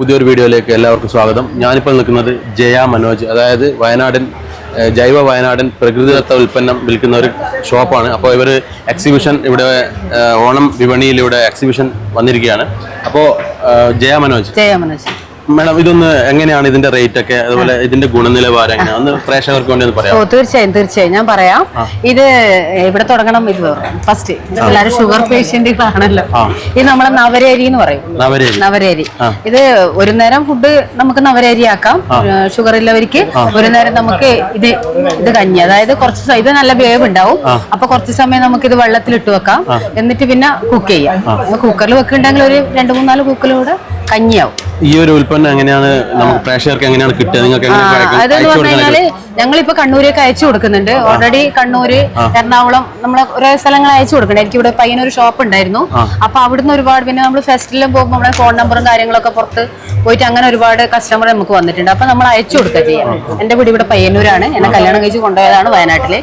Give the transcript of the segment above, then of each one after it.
പുതിയൊരു വീഡിയോയിലേക്ക് എല്ലാവർക്കും സ്വാഗതം. ഞാനിപ്പോൾ നിൽക്കുന്നത് ജയ മനോജ് അതായത് വയനാടൻ ജൈവ വയനാടൻ പ്രകൃതിദത്ത ഉൽപ്പന്നം വിൽക്കുന്ന ഒരു ഷോപ്പാണ്. അപ്പോൾ ഇവർ എക്സിബിഷൻ ഇവിടെ ഓണം വിപണിയിൽ ഇവിടെ എക്സിബിഷൻ വന്നിരിക്കുകയാണ്. അപ്പോൾ ജയ മനോജ്. ജയ മനോജ്. മാഡം ഇതൊന്ന് എങ്ങനെയാണ് ഇതിന്റെ റേറ്റ് ഒക്കെ? അതുപോലെ ഇതിന്റെ ഗുണനിലവാരം ഒന്ന് പ്രേക്ഷകർക്ക് വേണ്ടി ഒന്ന് ഓ പറയാം തീർച്ചയായും തീർച്ചയായും. ഞാൻ പറയാം. ഇത് ഇവിടെ തുടങ്ങണം ഇത് ഫസ്റ്റ് എല്ലാവരും ഷുഗർ പേഷ്യന്റുകളാണല്ലോ ഇത് നമ്മളെ നവരേരി എന്ന് പറയും. നവരേരി. നവരേരി. ഇത് ഒരു നേരം ഫുഡ് നമുക്ക് നവരേരി ആക്കാം ഷുഗർ ഉള്ളവർക്ക് ഒരു നേരം നമുക്ക് ഇത് ഇത് കഞ്ഞി. അതായത് കുറച്ച് സ- ഇത് നല്ല വേവ് ഉണ്ടാവും. അപ്പൊ കുറച്ച് സമയം നമുക്ക് ഇത് വെള്ളത്തിൽ ഇട്ട് വെക്കാം. എന്നിട്ട് പിന്നെ കുക്ക് ചെയ്യാം. കുക്കറിൽ വെക്കുന്നുണ്ടെങ്കിൽ ഒരു രണ്ട് മൂന്നാൽ കുക്കറിലൂടെ കഞ്ഞിയാവും. ഈ ഒരു ഉൽപ്പന്നം എങ്ങനെയാണ് നമുക്ക് പ്രേക്ഷകർക്ക് എങ്ങനെയാണ് കിട്ടുക? നിങ്ങൾക്ക് എങ്ങനെ ഞങ്ങളിപ്പോ കണ്ണൂരേക്ക് അയച്ചു കൊടുക്കുന്നുണ്ട്. ഓൾറെഡി കണ്ണൂര് എറണാകുളം നമ്മളെ ഓരോ സ്ഥലങ്ങൾ അയച്ചു കൊടുക്കണം എനിക്ക് ഇവിടെ പയ്യനൊരു ഷോപ്പ് ഉണ്ടായിരുന്നു അപ്പൊ അവിടുന്ന് ഒരുപാട് പിന്നെ നമ്മൾ ഫെസ്റ്റിലും പോകുമ്പോൾ നമ്മുടെ ഫോൺ നമ്പറും കാര്യങ്ങളൊക്കെ പുറത്ത് പോയിട്ട് അങ്ങനെ ഒരുപാട് കസ്റ്റമർ നമുക്ക് വന്നിട്ടുണ്ട്. അപ്പൊ നമ്മൾ അയച്ചു കൊടുക്കുക ചെയ്യാം. എന്റെ വീട് ഇവിടെ പയ്യന്നൂരാണ്. എന്നെ കല്യാണം കഴിച്ച് കൊണ്ടുപോയതാണ് വയനാട്ടിൽ.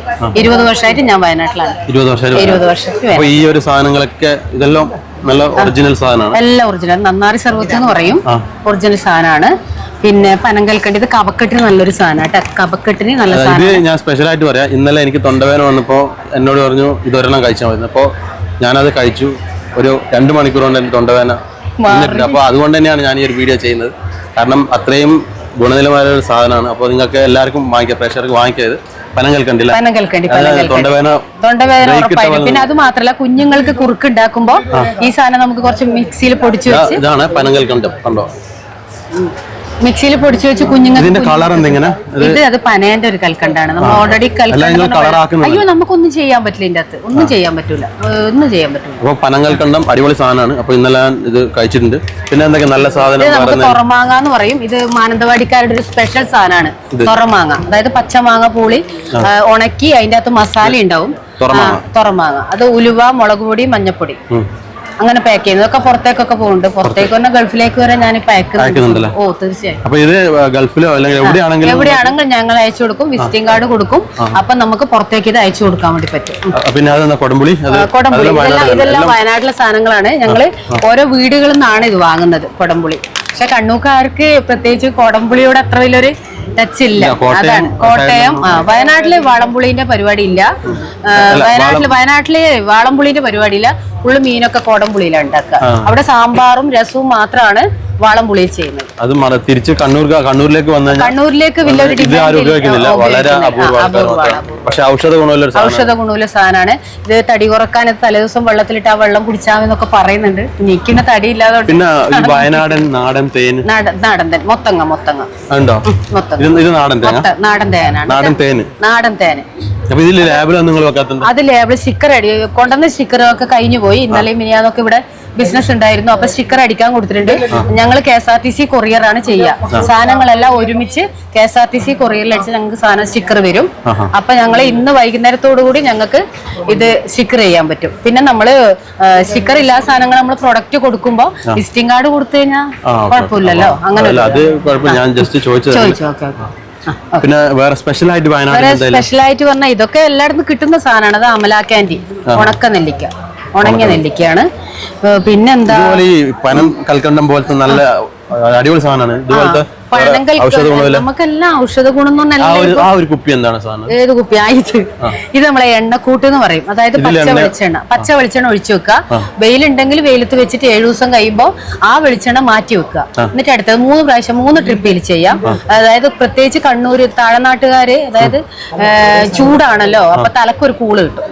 ഇരുപത് വർഷമായിട്ട് ഞാൻ വയനാട്ടിലാണ്. ഇരുപത് വർഷം ഈ ഒരു സാധനങ്ങളൊക്കെ ഇതെല്ലാം നല്ല ഒറിജിനൽ സാധനമാണ്. എല്ലാം ഒറിജിനൽ നന്നാറി സർവത്ത് എന്ന് പറയും. ഒറിജിനൽ സാധനമാണ്. പിന്നെ പനങ്കൽക്കണ്ടി ഇത് കവക്കെട്ടിന് നല്ലൊരു സാധനം കേട്ടോ. കവക്കെട്ടിന് നല്ല സാധനം. ഞാൻ സ്പെഷ്യൽ ആയിട്ട് പറയാം. ഇന്നലെ എനിക്ക് തൊണ്ടവേദന വന്നപ്പോൾ എന്നോട് പറഞ്ഞു ഇതൊരെണ്ണം കഴിച്ചാൽ മതി. അപ്പോൾ ഞാനത് കഴിച്ചു. ഒരു രണ്ട് മണിക്കൂർ കൊണ്ട് എന്റെ തൊണ്ടവേദന അപ്പൊ അപ്പോൾ അതുകൊണ്ട് തന്നെയാണ് ഞാൻ ഈ ഒരു വീഡിയോ ചെയ്യുന്നത്. കാരണം അത്രയും ഗുണനിലവാര ഒരു സാധനമാണ്. അപ്പോൾ നിങ്ങൾക്ക് എല്ലാവർക്കും വാങ്ങിക്കാം. പ്രേക്ഷകർക്ക് വാങ്ങിക്കരുത്. പനം കേൾക്കണ്ടില്ല പനങ്കൽക്കണ്ടി അതായത് പനങ്കൽക്കണ്ടി. തൊണ്ടവേദന തൊണ്ടവേദന ഉറപ്പായിട്ടും. പിന്നെ അത് മാത്രല്ല കുഞ്ഞുങ്ങൾക്ക് കുറുക്ക് ഉണ്ടാക്കുമ്പോ ഈ സാധനം നമുക്ക് കുറച്ച് മിക്സിയിൽ പൊടിച്ചു ഇതാണ് പനം കേൾക്കണ്ട കണ്ടോ മിക്സിയിൽ പൊടിച്ചു വെച്ച് കുഞ്ഞുങ്ങൾക്ക് ഇതിന്റെ കളർ എന്തെങ്ങനെ? ഇത് അത് പനേന്റെ ഒരു കൽക്കണ്ടാണ്. നമ്മൾ ഓൾറെഡി ആക്കുന്നുണ്ട്. അയ്യോ നമുക്കൊന്നും ചെയ്യാൻ പറ്റില്ല ഇതിന്റെ അകത്ത്. ഒന്നും ചെയ്യാൻ പറ്റൂല. ഒന്നും ചെയ്യാൻ പറ്റൂല. അപ്പോൾ പനങ്കൽക്കണ്ടം അടിപൊളി സാധനമാണ്. അപ്പോൾ ഇന്നലെ ഇത് കഴിച്ചിട്ടുണ്ട്. പിന്നെ എന്തൊക്കെ നല്ല സാധനം നമുക്ക് തുറമാങ്ങ എന്ന് പറയും. ഇത് മാനന്തവാടിക്കാരുടെ ഒരു സ്പെഷ്യൽ സാധനമാണ്. തുറമാങ്ങ. അതായത് പച്ചമാങ്ങ പൂളി ഉണക്കി അതിന്റെ അകത്ത് മസാല ഉണ്ടാവും. തുറമാങ്ങ. അത് ഉലുവ മുളക് പൊടി മഞ്ഞപ്പൊടി. അങ്ങനെ പാക്ക് ചെയ്യുന്നത് ഒക്കെ പുറത്തേക്കൊക്കെ പോകുന്നുണ്ട്. പുറത്തേക്ക് പറഞ്ഞാൽ ഗൾഫിലേക്ക് വരെ ഞാൻ പാക്ക്? ഓ തീർച്ചയായും. ഇത് ഗൾഫിലോ അല്ലെങ്കിൽ എവിടെയാണെങ്കിലും എവിടെയാണെങ്കിലും ഞങ്ങൾ അയച്ചു കൊടുക്കും വിസിറ്റിംഗ് കാർഡ് കൊടുക്കും. അപ്പൊ നമുക്ക് പുറത്തേക്ക് ഇത് അയച്ചു കൊടുക്കാൻ വേണ്ടി പറ്റും. പിന്നെ കൊടംപുളി ഇതെല്ലാം ഇതെല്ലാം വയനാട്ടിലെ സാധനങ്ങളാണ്. ഞങ്ങൾ ഓരോ വീടുകളിൽ നിന്നാണ് ഇത് വാങ്ങുന്നത് കൊടംപുളി പക്ഷെ കണ്ണൂക്കാർക്ക് പ്രത്യേകിച്ച് കൊടംപുളിയോട് അത്ര വലിയൊരു ടച്ച് ഇല്ല. അതാണ്. കോട്ടയം വയനാട്ടിൽ വാളംപുളിന്റെ പരിപാടി ഇല്ല വയനാട്ടിൽ വയനാട്ടിൽ വാളംപുളിന്റെ പരിപാടി ഇല്ല ഫുള്ള് മീനൊക്കെ കോടംപുളിയിലാണ് ഉണ്ടാക്കുക. അവിടെ സാമ്പാറും രസവും മാത്രമാണ് വാളംപുളിയിൽ ചെയ്യുന്നത്. അത് തിരിച്ച് കണ്ണൂർ കണ്ണൂരിലേക്ക് വന്നു കഴിഞ്ഞാൽ കണ്ണൂരിലേക്ക് ആരും ഉപയോഗിക്കുന്നില്ല. വളരെ പക്ഷെ ഔഷധ ഗുണമുള്ള ഔഷധ ഗുണമുള്ള സാധനമാണ്. ഇത് തടി കുറയ്ക്കാൻ തലേദിവസം വെള്ളത്തിലിട്ട് ആ വെള്ളം കുടിച്ചാമെന്നൊക്കെ പറയുന്നുണ്ട്. നീക്കുന്ന തടി ഇല്ലാതെ പിന്നെ വയനാടൻ നാടൻ തേൻ. നാടൻ തേൻ. മൊത്തങ്ങ മൊത്തങ്ങ. ഉണ്ടോ? ഇത് നാടൻ തേൻ നാടൻ തേനാണ്. നാടൻ തേൻ. നാടൻ തേൻ. അത് ലേബിൾ സ്റ്റിക്കർ അടി. കൊണ്ടുവന്ന സ്റ്റിക്കറൊക്കെ കഴിഞ്ഞു പോയി ഇന്നലെയും മിനിയാന്നൊക്കെ ഇവിടെ ബിസിനസ് ഉണ്ടായിരുന്നു. അപ്പൊ സ്റ്റിക്കർ അടിക്കാൻ കൊടുത്തിട്ടുണ്ട്. ഞങ്ങൾ K S R T C courier ആണ് ചെയ്യുക സാധനങ്ങളെല്ലാം ഒരുമിച്ച് K S R T C കൊറിയറിൽ അടിച്ച് ഞങ്ങൾക്ക് സാധനം സ്റ്റിക്കർ വരും. അപ്പൊ ഞങ്ങൾ ഇന്ന് വൈകുന്നേരത്തോടു കൂടി ഞങ്ങൾക്ക് ഇത് സ്റ്റിക്കർ ചെയ്യാൻ പറ്റും. പിന്നെ നമ്മൾ സ്റ്റിക്കർ ഇല്ലാത്ത സാധനങ്ങൾ നമ്മൾ പ്രൊഡക്റ്റ് കൊടുക്കുമ്പോൾ വിസിറ്റിംഗ് കാർഡ് കൊടുത്തു കഴിഞ്ഞാൽ കുഴപ്പമില്ലല്ലോ. അങ്ങനെ പിന്നെ വേറെ സ്പെഷ്യൽ ആയിട്ട് സ്പെഷ്യൽ ആയിട്ട് പറഞ്ഞാൽ ഇതൊക്കെ എല്ലായിടത്തും കിട്ടുന്ന സാധനമാണ് അത് അമല ക്യാൻഡി ഉണക്ക നെല്ലിക്ക ഉണങ്ങിയ നെല്ലിക്കയാണ് പിന്നെന്താ? ഈ പനം കൽക്കണ്ടം പോലത്തെ നല്ല അടിപൊളി സാധനമാണ്. ഇതുപോലത്തെ ഔഷധ ഗുണമില്ല നമുക്കെല്ലാം ഔഷധ ഗുണം ആ ഒരു കുപ്പി എന്താണ് സാധനം ഏത് കുപ്പി? ആ ഇത്. നമ്മളെ എണ്ണക്കൂട്ട് എന്ന് പറയും. അതായത് പച്ച വെളിച്ചെണ്ണ. പച്ച വെളിച്ചെണ്ണ ഒഴിച്ചു വെക്കുക. വെയിലുണ്ടെങ്കിൽ വെയിലത്ത് വെച്ചിട്ട് ഏഴു ദിവസം കഴിയുമ്പോൾ ആ വെളിച്ചെണ്ണ മാറ്റി വെക്കുക. എന്നിട്ട് അടുത്തത് മൂന്ന് പ്രാവശ്യം മൂന്ന് ട്രിപ്പിൽ ചെയ്യാം. അതായത് പ്രത്യേകിച്ച് കണ്ണൂര് താഴനാട്ടുകാര് അതായത് ചൂടാണല്ലോ. അപ്പൊ തലക്കൊരു കൂൾ കിട്ടും.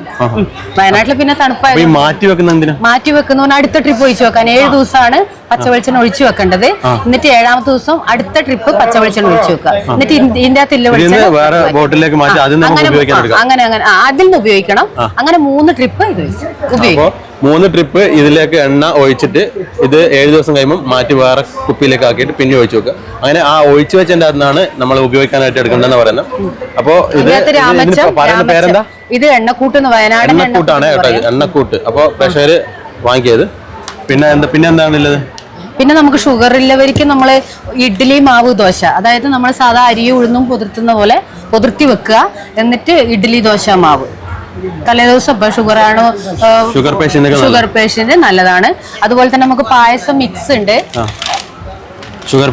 വയനാട്ടിൽ പിന്നെ തണുപ്പായി മാറ്റി വെക്കുന്ന മാറ്റി വെക്കുന്നവന് അടുത്ത ട്രിപ്പ് ഒഴിച്ചു വെക്കാൻ. ഏഴ് ദിവസമാണ് പച്ച വെളിച്ചെണ്ണ ഒഴിച്ചു വെക്കേണ്ടത്. എന്നിട്ട് ഏഴാമത്തെ ദിവസം അടുത്ത ട്രിപ്പ് പച്ച വെളിച്ചെണ്ണ ഒഴിച്ചു വെക്കുക. എന്നിട്ട് ഇതിന്റെ അകത്ത് വെളിച്ചെണ്ണ വേറെ ബോട്ടിലേക്ക് മാറ്റി അങ്ങനെ അങ്ങനെ അതിൽ നിന്ന് ഉപയോഗിക്കണം. അങ്ങനെ മൂന്ന് ട്രിപ്പ് ഇത് ഉപയോഗിക്കും മൂന്ന് ട്രിപ്പ് ഇതിലേക്ക് എണ്ണ ഒഴിച്ചിട്ട് ഇത് ഏഴ് ദിവസം കഴിയുമ്പോൾ മാറ്റി വേറെ കുപ്പിയിലേക്ക് ആക്കിയിട്ട് പിന്നെ ഒഴിച്ചു വെക്കുക. അങ്ങനെ ആ ഒഴിച്ചു വെച്ചതിന്റെ അതിനാണ് നമ്മൾ ഉപയോഗിക്കാനായിട്ട് എടുക്കേണ്ടതെന്ന് പറയുന്നത്. അപ്പോ ഇത് പറയുന്ന പേരെന്താ. ഇത് എണ്ണക്കൂട്ട് വയനാടൻ എണ്ണക്കൂട്ടാണ് കേട്ടോ എണ്ണക്കൂട്ട്. അപ്പൊ പ്രഷർ വാങ്ങിയത്. പിന്നെ എന്താ പിന്നെ എന്താണുള്ളത് പിന്നെ നമുക്ക് ഷുഗർ ഉള്ളവർക്ക് നമ്മൾ ഇഡ്ഡലി മാവ് ദോശ. അതായത് നമ്മൾ സാധാ അരിയും ഉഴുന്നും പൊതിർത്തുന്ന പോലെ പൊതിർത്തി വെക്കുക. എന്നിട്ട് ഇഡ്ഡലി ദോശ മാവ്. തലേദിവസം ഇപ്പൊ ഷുഗർ ആണോ ഷുഗർ പേഷ്യന്റ് ഷുഗർ പേഷ്യന്റ് നല്ലതാണ്. അതുപോലെ തന്നെ നമുക്ക് പായസം മിക്സ് ഉണ്ട്. ഷുഗർ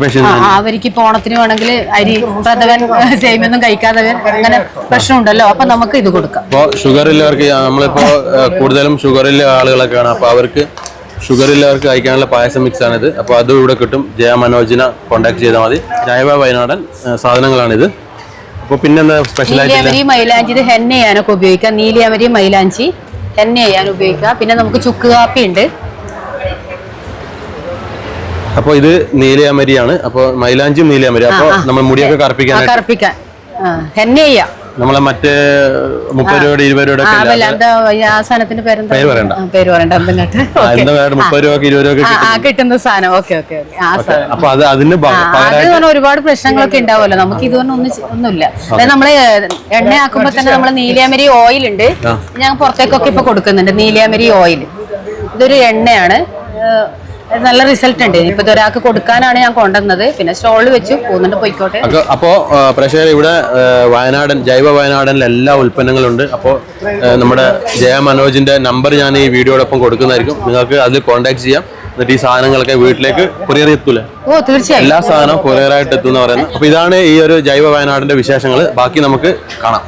അവർക്ക് ഇപ്പൊ ഓണത്തിന് വേണമെങ്കിൽ അരി പ്രഥവൻ സേമിയൊന്നും കഴിക്കാതെ അങ്ങനെ പ്രശ്നമുണ്ടല്ലോ. അപ്പൊ നമുക്ക് ഇത് കൊടുക്കാം. ഷുഗർ ഉള്ളവർക്ക് നമ്മളിപ്പോ കൂടുതലും ഷുഗറിലെ ആളുകളൊക്കെയാണ്. അപ്പൊ അവർക്ക് ഷുഗർ ഉള്ളവർക്ക് കഴിക്കാനുള്ള പായസം മിക്സ് ആണിത്. അപ്പോൾ അതും ഇവിടെ കിട്ടും. ജയ മനോജിനെ കോൺടാക്ട് ചെയ്താൽ മതി. ജൈവ വയനാടൻ സാധനങ്ങളാണിത്. അപ്പോൾ പിന്നെന്താ സ്പെഷ്യൽ ആയിട്ടില്ല മൈലാഞ്ചി ഇത് ഹെന്ന ചെയ്യാനൊക്കെ ഉപയോഗിക്കാം നീലിയാമരി മൈലാഞ്ചി ഹെന്ന ചെയ്യാൻ ഉപയോഗിക്കാം പിന്നെ നമുക്ക് ചുക്ക് കാപ്പി ഉണ്ട്. അപ്പോൾ ഇത് നീലയാമരിയാണ് അപ്പോൾ മൈലാഞ്ചിയും നീലയാമരി അപ്പോൾ നമ്മൾ മുടിയൊക്കെ കറുപ്പിക്കാൻ കറുപ്പിക്കാൻ. ആ, ഹെന്ന ചെയ്യാം. നമ്മളെ മറ്റേ മുപ്പത് രൂപയുടെ ഇരുപത് സാധനത്തിന്റെ പേരെന്താ? പേര് പറയണ്ട. പേര് പറയണ്ട എന്തും മുപ്പത് രൂപ ഇരുപത് രൂപ കിട്ടുന്ന സാധനം. Okay okay okay. ആ അപ്പൊ അത് അതിന് ഒരുപാട് പ്രശ്നങ്ങളൊക്കെ ഉണ്ടാവുമല്ലോ. നമുക്ക് ഇതൊന്നും ഒന്നുമില്ല. അതായത് നമ്മൾ എണ്ണ ആക്കുമ്പോ തന്നെ നമ്മൾ നീലിയാമരി ഓയിൽ ഉണ്ട് ഞാൻ പുറത്തേക്കൊക്കെ ഇപ്പൊ കൊടുക്കുന്നുണ്ട്. നീലിയാമരി ഓയിൽ. ഇതൊരു എണ്ണയാണ്. നല്ല റിസൾട്ട് ഉണ്ട്. ഇപ്പൊ ഒരാൾക്ക് കൊടുക്കാനാണ് ഞാൻ കൊണ്ടുവന്നത്. പിന്നെ സ്റ്റോളിൽ വെച്ചു പോകുന്നുണ്ട് പോയിക്കോട്ടെ. അപ്പൊ- അപ്പോ പ്രേക്ഷകർ ഇവിടെ വയനാടൻ ജൈവ വയനാടനിൽ എല്ലാ ഉൽപ്പന്നങ്ങളും ഉണ്ട് അപ്പോൾ നമ്മുടെ ജയ മനോജിന്റെ നമ്പർ ഞാൻ ഈ വീഡിയോടൊപ്പം കൊടുക്കുന്നതായിരിക്കും. നിങ്ങൾക്ക് അതിൽ കോൺടാക്ട് ചെയ്യാം. എന്നിട്ട് ഈ സാധനങ്ങളൊക്കെ വീട്ടിലേക്ക് കൊറിയർ എത്തൂലേ? ഓ തീർച്ചയായും. എല്ലാ സാധനവും കൊറിയറായിട്ട് എത്തുന്ന പറയുന്നത്. അപ്പൊ ഇതാണ് ഈ ഒരു ജൈവ വയനാടിന്റെ വിശേഷങ്ങൾ ബാക്കി നമുക്ക് കാണാം.